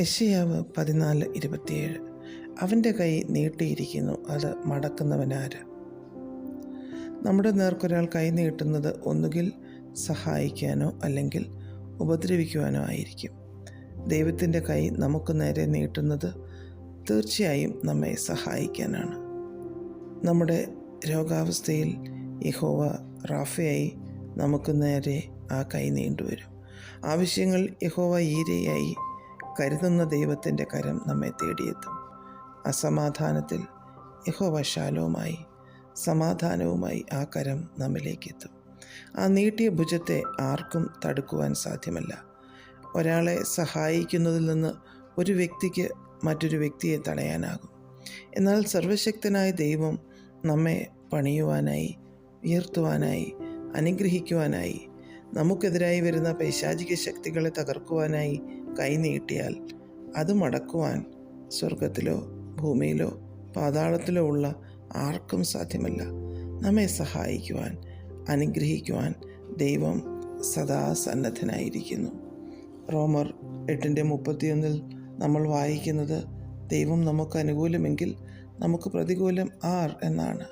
യശയാവ് പതിനാല് ഇരുപത്തിയേഴ്. അവന്റെ കൈ നീട്ടിയിരിക്കുന്നു അത് മടക്കുന്നവനാര്? നമ്മുടെ നേർക്കൊരാൾ കൈ നീട്ടുന്നത് ഒന്നുകിൽ സഹായിക്കാനോ അല്ലെങ്കിൽ ഉപദ്രവിക്കുവാനോ ആയിരിക്കും. ദൈവത്തിന്റെ കൈ നമുക്ക് നേരെ നീട്ടുന്നത് തീർച്ചയായും നമ്മെ സഹായിക്കാനാണ്. നമ്മുടെ രോഗാവസ്ഥയിൽ യഹോവ റാഫയായി നമുക്ക് നേരെ ആ കൈ നീണ്ടുവരും. ആവശ്യങ്ങൾ യഹോവ ഈരയായി കരുതുന്ന ദൈവത്തിന്റെ കരം നമ്മെ തേടിയെത്തും. അസമാധാനത്തിൽ യഹോവശാലവുമായി സമാധാനവുമായി ആ കരം നമ്മിലേക്ക് എത്തും ആ നീട്ടിയ ഭുജത്തെ ആർക്കും തടുക്കുവാൻ സാധ്യമല്ല. ഒരാളെ സഹായിക്കുന്നതിൽ നിന്ന് ഒരു വ്യക്തിക്ക് മറ്റൊരു വ്യക്തിയെ തടയാനാകും. എന്നാൽ സർവശക്തനായ ദൈവം നമ്മെ പണിയുവാനായി ഉയർത്തുവാനായി അനുഗ്രഹിക്കുവാനായി നമുക്കെതിരായി വരുന്ന പൈശാചിക ശക്തികളെ തകർക്കുവാനായി കൈനീട്ടിയാൽ അത് മടക്കുവാൻ സ്വർഗത്തിലോ ഭൂമിയിലോ പാതാളത്തിലോ ഉള്ള ആർക്കും സാധ്യമല്ല. നമ്മെ സഹായിക്കുവാൻ അനുഗ്രഹിക്കുവാൻ ദൈവം സദാ സന്നദ്ധനായിരിക്കുന്നു. റോമർ എട്ടിന്റെ മുപ്പത്തിയൊന്നിൽ നമ്മൾ വായിക്കുന്നത് ദൈവം നമുക്ക് അനുകൂലമെങ്കിൽ നമുക്ക് പ്രതികൂലം ആർ എന്നാണ്.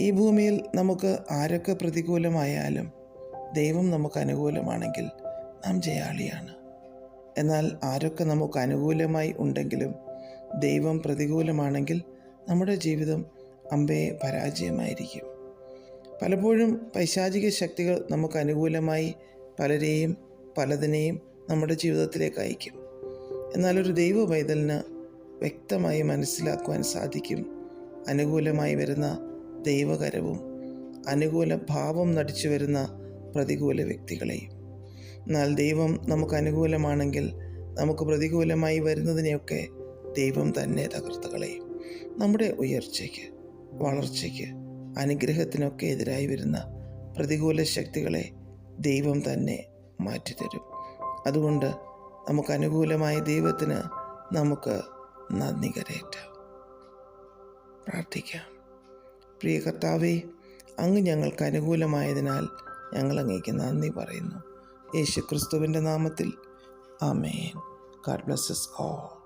ഈ ഭൂമിയിൽ നമുക്ക് ആരൊക്കെ പ്രതികൂലമായാലും ദൈവം നമുക്ക് അനുകൂലമാണെങ്കിൽ നാം ജയാളിയാണ്. എന്നാൽ ആരൊക്കെ നമുക്ക് അനുകൂലമായി ഉണ്ടെങ്കിലും ദൈവം പ്രതികൂലമാണെങ്കിൽ നമ്മുടെ ജീവിതം അമ്പയെ പരാജയമായിരിക്കും. പലപ്പോഴും പൈശാചിക ശക്തികൾ നമുക്ക് അനുകൂലമായി പലരെയും പലതിനെയും നമ്മുടെ ജീവിതത്തിലേക്ക് അയക്കും. എന്നാൽ ഒരു ദൈവ പൈതലിന് വ്യക്തമായി മനസ്സിലാക്കുവാൻ സാധിക്കും അനുകൂലമായി വരുന്ന ദൈവകരവും അനുകൂല ഭാവം നടിച്ചു വരുന്ന പ്രതികൂല വ്യക്തികളെയും എന്നാൽ ദൈവം നമുക്ക് അനുകൂലമാണെങ്കിൽ നമുക്ക് പ്രതികൂലമായി വരുന്നതിനെയൊക്കെ ദൈവം തന്നെ തകർത്ത് കളയും നമ്മുടെ ഉയർച്ചയ്ക്ക് വളർച്ചയ്ക്ക് അനുഗ്രഹത്തിനൊക്കെ എതിരായി വരുന്ന പ്രതികൂല ശക്തികളെ ദൈവം തന്നെ മാറ്റിത്തരും. അതുകൊണ്ട് നമുക്ക് അനുകൂലമായ ദൈവത്തിന് നമുക്ക് നന്ദി കരയറ്റാം. പ്രാർത്ഥിക്കാം. പ്രിയ കർത്താവേ അങ്ങ് ഞങ്ങൾക്ക് അനുകൂലമായതിനാൽ ഞങ്ങൾ അങ്ങേക്ക് നന്ദി പറയുന്നു. യേശു ക്രിസ്തുവിന്റെ നാമത്തിൽ. ആമേൻ. God blesses all